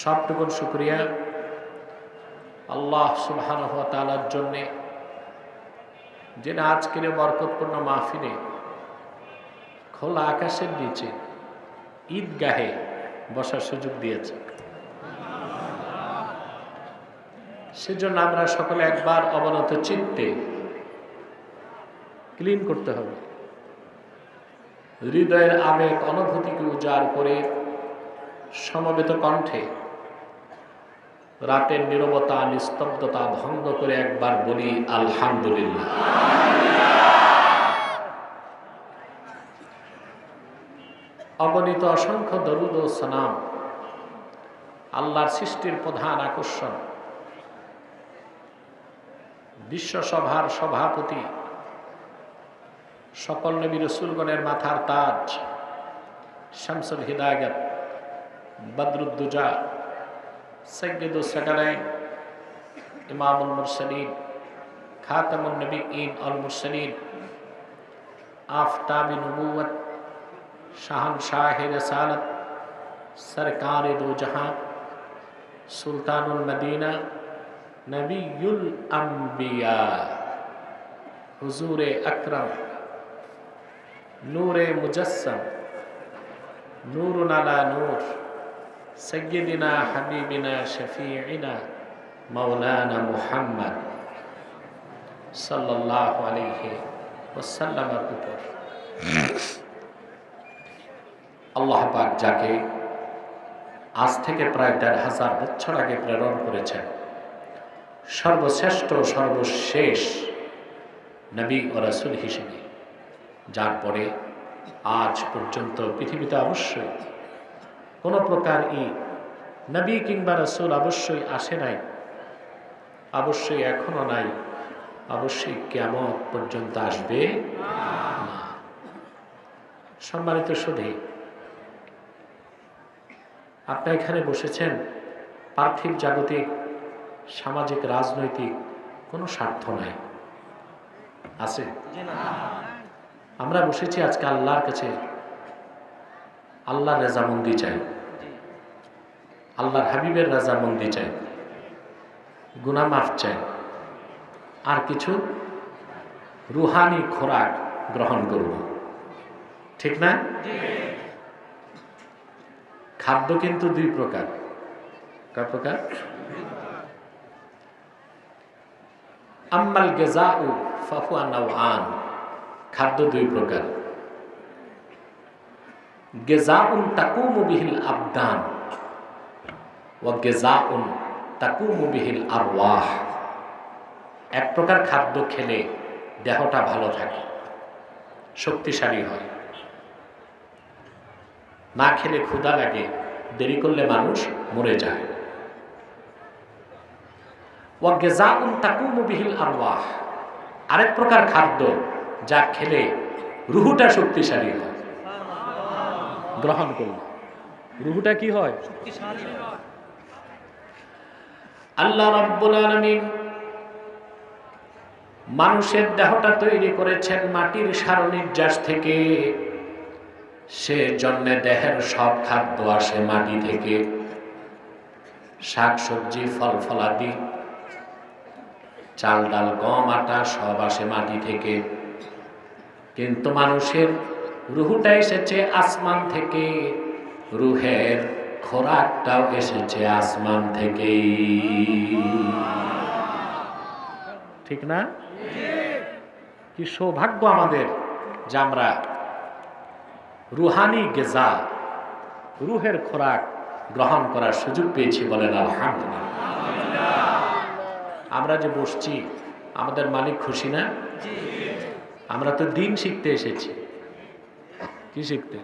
সবটুকুন শুক্রিয়া। আল্লাহ সুবহান তালার জন্যে যেটা আজকের বরকতপূর্ণ মাহফিলে খোলা আকাশের নিচে ঈদগাহে বসার সুযোগ দিয়েছে। সেজন্য আমরা সকলে একবার অবনত চিত্তে ক্লিন করতে হবে। হৃদয়ের আবেগ, অনুভূতিকে উজাড় করে সমবেত কণ্ঠে রাতের নীরবতা, নিস্তব্ধতা ভঙ্গ করে একবার বলি, আলহামদুলিল্লাহ। অগণিত অসংখ্য দরুদ ও সালাম, আল্লাহর সৃষ্টির প্রধান আকর্ষণ। বিশ্বসভার সভাপতি, সকল নবী রসুলগণের মাথার তাজ, শামসুল হিদায়ত, বদরুদ্দুজা সৈয়দুল সাকালাইন ইমামুল মুরসলিন খাতামুল নবী ঈদ আল মুরসলিন আফতাবি নবুয়ত শাহন শাহ রসালত সরকার দো জাহাঁ সুলতানুল মদিনা নবীল আম্বিয়া হুজুর আকরম নূরে মুজসম নূর আলা নূর সৈয়দিনা হাবিবিনা শফিনা মৌলানা মুহাম্মদ সাল্লাহ আলহি ওসাল্লামের উপর। আল্লাহ পাক যাকে আজ থেকে প্রায় দেড় হাজার বছর আগে প্রেরণ করেছেন, সর্বশ্রেষ্ঠ, সর্বশেষ নবী ও রসুল হিসেবে, যার পরে আজ পর্যন্ত পৃথিবীতে অবশ্যই কোনো প্রকার ই। নবী কিংবা রসুল অবশ্যই আসে নাই অবশ্যই এখনও নাই অবশ্যই কেমন পর্যন্ত আসবে সম্মানিত সুধী আপনি এখানে বসেছেন পার্থিব জাগতিক সামাজিক রাজনৈতিক কোনো স্বার্থ নাই। আছে? আমরা বসেছি আজকে আল্লাহর কাছে আল্লাহর রেজামন্দি চাই। আল্লাহর হাবিবের রেজামন্দি চাই। গুনামাফ চাই। আর কিছু রুহানি খোরাক গ্রহণ করব। ঠিক না? খাদ্য কিন্তু দুই প্রকার। কয় প্রকার? আম্মাল গেজা ও ফাফুয়া আন খাদ্য দুই প্রকার। গেজা উন তাকুমু বিহিল আবদান। ও গেজা উন তাকুমু বিহিল আরওয়াহ। এক প্রকার খাদ্য খেলে দেহটা ভালো থাকে, শক্তিশালী হয়। না খেলে ক্ষুধা লাগে, দেরি করলে মানুষ মরে যায়। ও গেজা উন তাকুমু বিহিল আরওয়াহ। আরেক প্রকার খাদ্য যা খেলে রুহুটা শক্তিশালী হয়। গ্রহণ করল। রুহুটা কি হয়? আল্লাহ রব্বুল আলমিন মানুষের দেহটা তৈরি করেছেন মাটির সারনির্যাস থেকে। সে জন্যে দেহের সব খাদ্য আসে মাটি থেকে। শাক সবজি ফল ফলাদি চাল, ডাল, গম, আটা সব আসে মাটি থেকে। কিন্তু মানুষের রুহুটা এসেছে আসমান থেকে। রুহের খোরাকটাও এসেছে আসমান থেকে। ঠিক না? কি সৌভাগ্য আমাদের যে আমরা রুহানি গেজা রুহের খোরাক গ্রহণ করার সুযোগ পেয়েছি বলেন আলহামদুলিল্লাহ। আমরা যে বসছি আমাদের মালিক খুশি না? আমরা তো দিন শিখতে এসেছি। কি শিখতে?